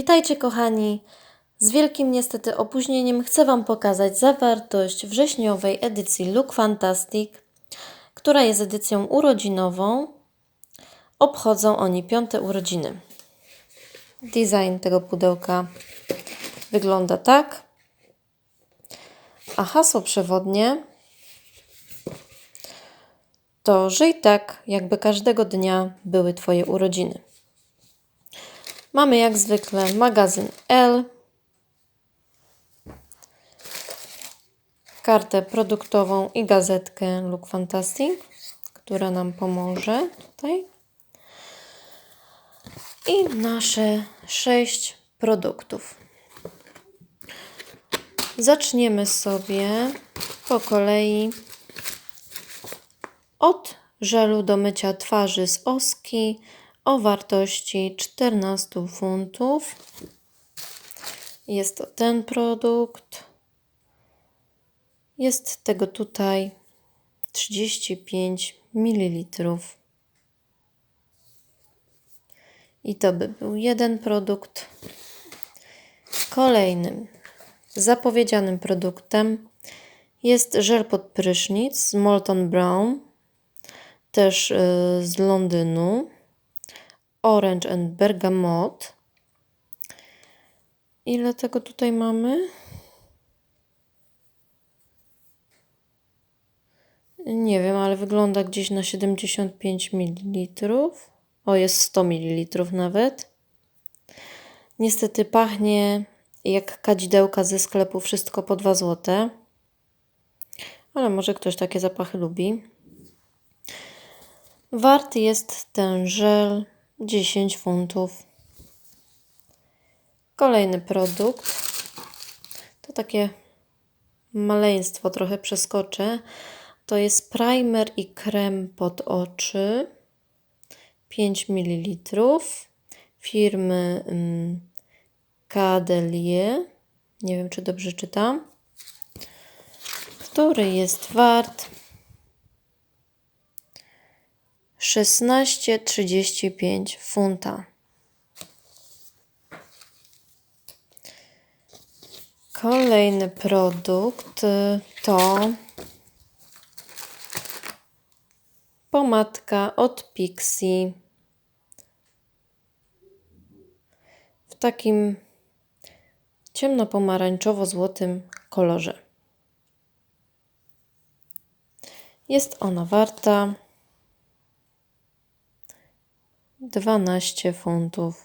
Witajcie kochani! Z wielkim niestety opóźnieniem chcę Wam pokazać zawartość wrześniowej edycji Look Fantastic, która jest edycją urodzinową. Obchodzą oni piąte urodziny. Design tego pudełka wygląda tak. A hasło przewodnie to żyj tak, jakby każdego dnia były Twoje urodziny. Mamy jak zwykle magazyn L, kartę produktową i gazetkę Look Fantastic, która nam pomoże tutaj. I nasze sześć produktów. Zaczniemy sobie po kolei od żelu do mycia twarzy z Oski o wartości 14 funtów. Jest to ten produkt. Jest tego tutaj 35 ml. I to by był jeden produkt. Kolejnym zapowiedzianym produktem jest żel pod prysznic z Molton Brown, też y, z Londynu. Orange and Bergamot. Ile tego tutaj mamy? Nie wiem, ale wygląda gdzieś na 75 ml. O, jest 100 ml nawet. Niestety pachnie jak kadzidełka ze sklepu, wszystko po 2 zł. Ale może ktoś takie zapachy lubi. Wart jest ten żel 10 funtów. Kolejny produkt to takie maleństwo, trochę przeskoczę. To jest primer i krem pod oczy 5 ml firmy Cadelier. Nie wiem, czy dobrze czytam. Który jest wart 16,35 funta. Kolejny produkt to pomadka od Pixie w takim ciemno-pomarańczowo-złotym kolorze. Jest ona warta 12 funtów.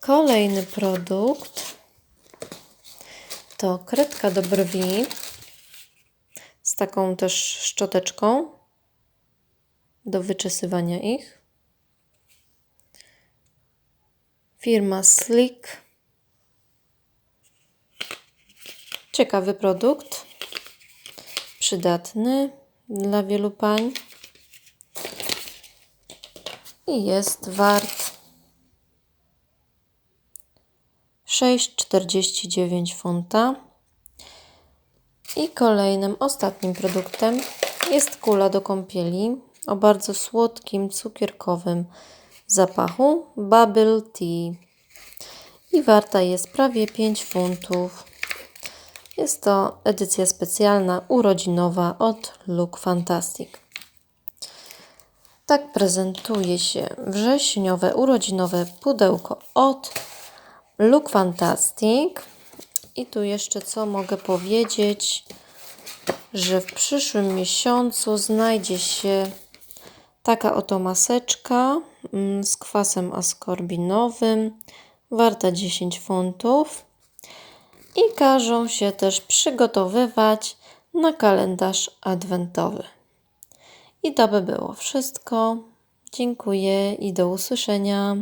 Kolejny produkt to kredka do brwi z taką też szczoteczką do wyczesywania ich. Firma Slick. Ciekawy produkt, przydatny dla wielu pań i jest wart 6,49 funta. I kolejnym, ostatnim produktem jest kula do kąpieli o bardzo słodkim, cukierkowym zapachu Bubble Tea. I warta jest prawie 5 funtów. Jest to edycja specjalna, urodzinowa od Look Fantastic. Tak prezentuje się wrześniowe urodzinowe pudełko od Look Fantastic. I tu jeszcze co mogę powiedzieć, że w przyszłym miesiącu znajdzie się taka oto maseczka mm, z kwasem askorbinowym, warta 10 funtów. I każą się też przygotowywać na kalendarz adwentowy. I to by było wszystko. Dziękuję i do usłyszenia.